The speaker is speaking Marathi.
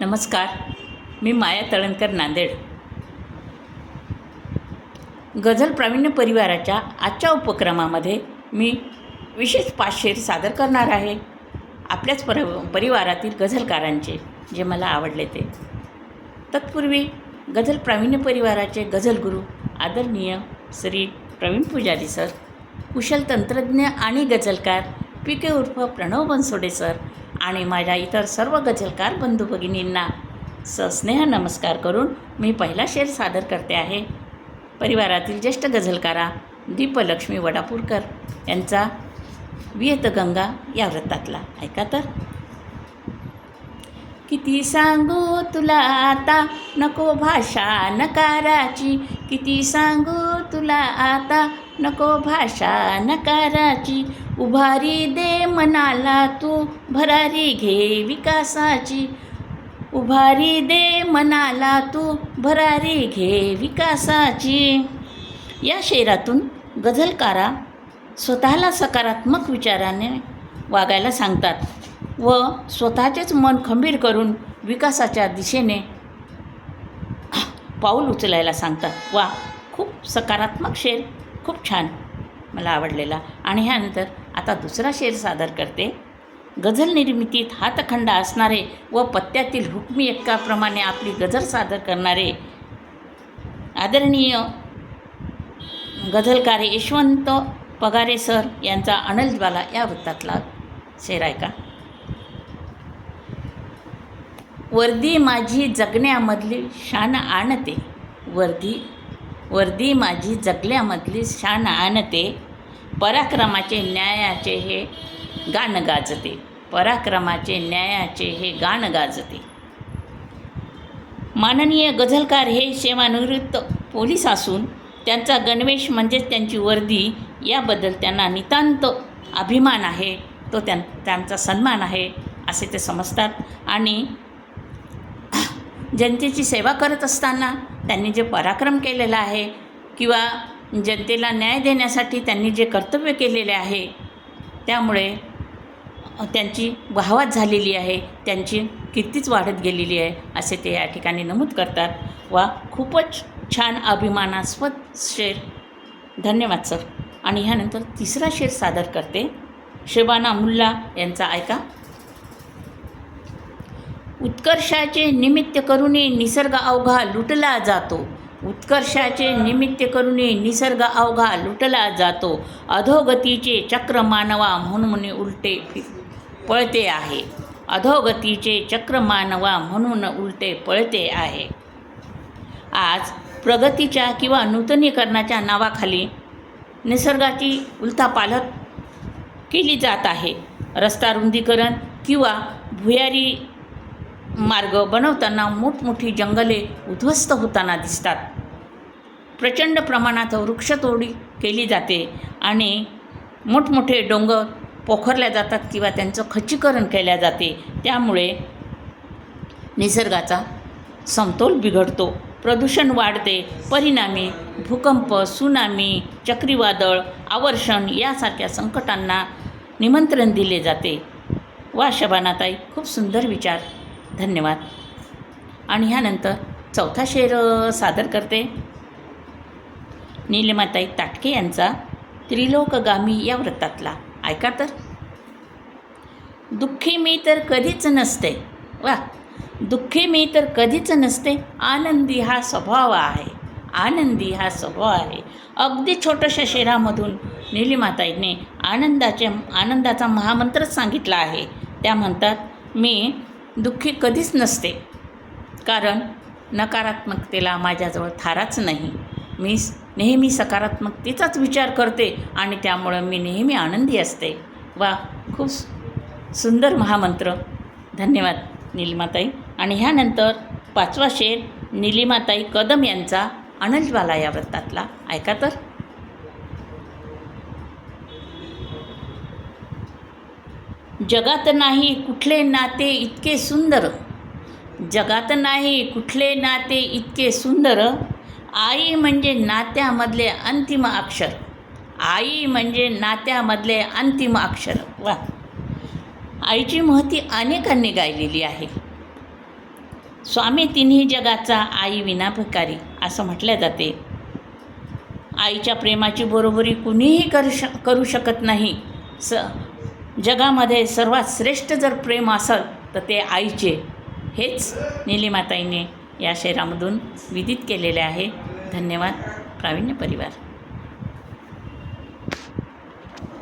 नमस्कार मी माया तळणकर नांदेड. गझल प्रावीण्य परिवाराच्या आजच्या उपक्रमामध्ये मी विशेष पाचशेर सादर करणार आहे. आपल्याच पर परिवारातील गझलकारांचे जे मला आवडले ते. तत्पूर्वी गझल प्रावीण्य परिवाराचे गझलगुरू आदरणीय श्री प्रवीण पुजारी सर कुशल तंत्रज्ञ आणि गझलकार पी के उर्फ प्रणव बनसोडे सर आणि माझ्या इतर सर्व गझलकार बंधू भगिनींना सस्नेह नमस्कार करून मी पहिला शेर सादर करते आहे. परिवारातील ज्येष्ठ गझलकारा दीपलक्ष्मी वडापूरकर यांचा वियतगंगा या व्रतातला ऐका तर. किती सांगू तुला आता? नको भाषा नकाराची. किती सांगू तुला आता? नको भाषा नकाराची. उभारी दे मनाला तू भरारी घे विकासाची. उभारी दे मनाला तू भरारी घे विकासाची. या शेरातून गझलकारा स्वतःला सकारात्मक विचाराने वागायला सांगतात. व स्वतःचेच मन खंबीर करून विकासाच्या दिशेने पाऊल उचलायला सांगतात. वा खूप सकारात्मक शेर खूप छान मला आवडलेला. आणि ह्यानंतर आता दुसरा शेर सादर करते. गझल निर्मितीत हातखंडा असणारे व पत्त्यातील हुकमी एक्काप्रमाणे आपली गझल सादर करणारे आदरणीय गझलकार यशवंत पगारे सर यांचा अनलज्वाला या वृत्तातला शेर आहे का? वर्दी माझी जगण्यामधली शान आणते. वर्दी वर्दी माझी जगल्यामधली शान आणते. पराक्रमाचे न्यायाचे हे गाणं गाजते. पराक्रमाचे न्यायाचे हे गाण गाजते. माननीय गझलकार हे सेवानिवृत्त पोलीस असून त्यांचा गणवेश म्हणजेच त्यांची वर्दी याबद्दल त्यांना नितांत अभिमान आहे. तो त्यां त्यांचा सन्मान आहे असे ते समजतात. आणि जनतेची सेवा करत असताना त्यांनी जे पराक्रम केलेला आहे किंवा जनतेला न्याय देण्यासाठी त्यांनी जे कर्तव्य केलेले आहे त्यामुळे त्यांची वाहवात झालेली आहे त्यांची कितीच वाढत गेलेली आहे असे ते या ठिकाणी नमूद करतात. वा खूपच छान अभिमानास्पद शेर. धन्यवाद सर. आणि ह्यानंतर तिसरा शेर सादर करते. शेबाना मुल्ला यांचा ऐका. उत्कर्षाचे निमित्त करूनही निसर्ग अवघा लुटला जातो. उत्कर्षाचे निमित्त करूनही निसर्ग अवघा लुटला जातो. अधोगतीचे चक्र मानवा म्हणून उलटे पळते आहे. अधोगतीचे चक्र मानवा म्हणून उलटे पळते आहे. आज प्रगतीच्या किंवा नूतनीकरणाच्या नावाखाली निसर्गाची उलथापालथ केली जात आहे. रस्ता रुंदीकरण किंवा भुयारी मार्ग बनवताना मोठमोठी जंगले उद्ध्वस्त होताना दिसतात. प्रचंड प्रमाणात वृक्षतोडी केली जाते आणि मोठमोठे डोंगर पोखरल्या जातात किंवा त्यांचं खच्चीकरण केल्या जाते. त्यामुळे निसर्गाचा समतोल बिघडतो. प्रदूषण वाढते. परिणामी भूकंप सुनामी चक्रीवादळ आवर्षण यासारख्या संकटांना निमंत्रण दिले जाते. वा शबानाताई खूप सुंदर विचार. धन्यवाद. आणि ह्यानंतर चौथा शेर सादर करते. नीलिमाताई ताटके यांचा त्रिलोकगामी या व्रतातला. ऐका तर. दुःखी मी तर कधीच नसते. वा. दुःखी मी तर कधीच नसते. आनंदी हा स्वभाव आहे. आनंदी हा स्वभाव आहे. अगदी छोट्याशा शेरामधून नीलिमाताईने आनंदाचे आनंदाचा महामंत्रच सांगितला आहे. त्या म्हणतात मी दुःखी कधीच नसते. कारण नकारात्मकतेला माझ्याजवळ थाराच नाही. मी नेहमी सकारात्मकतेचाच विचार करते आणि त्यामुळं मी नेहमी आनंदी असते. वा खूप सुंदर महामंत्र. धन्यवाद निलिमाताई. आणि ह्यानंतर पाचवा शेर निलिमाताई कदम यांचा अनलज्वाला या वृत्तातला. ऐका तर. जगात नाही कुठले नाते इतके सुंदर. जगात नाही कुठले नाते इतके सुंदर. आई म्हणजे नात्यामधले अंतिम अक्षर. आई म्हणजे नात्यामधले अंतिम अक्षर. वा. आईची महती अनेकांनी गायलेली आहे. स्वामी तिन्ही जगाचा आई विनाभिकारी असं म्हटलं जाते. आईच्या प्रेमाची बरोबरी कुणीही करू श करू शकत नाही. स जगामध्ये सर्वात श्रेष्ठ जर प्रेम असेल तर ते आईचे. हेच निलिमाताईने या शहरामधून विदित केलेले आहे. धन्यवाद प्रावीण्य परिवार.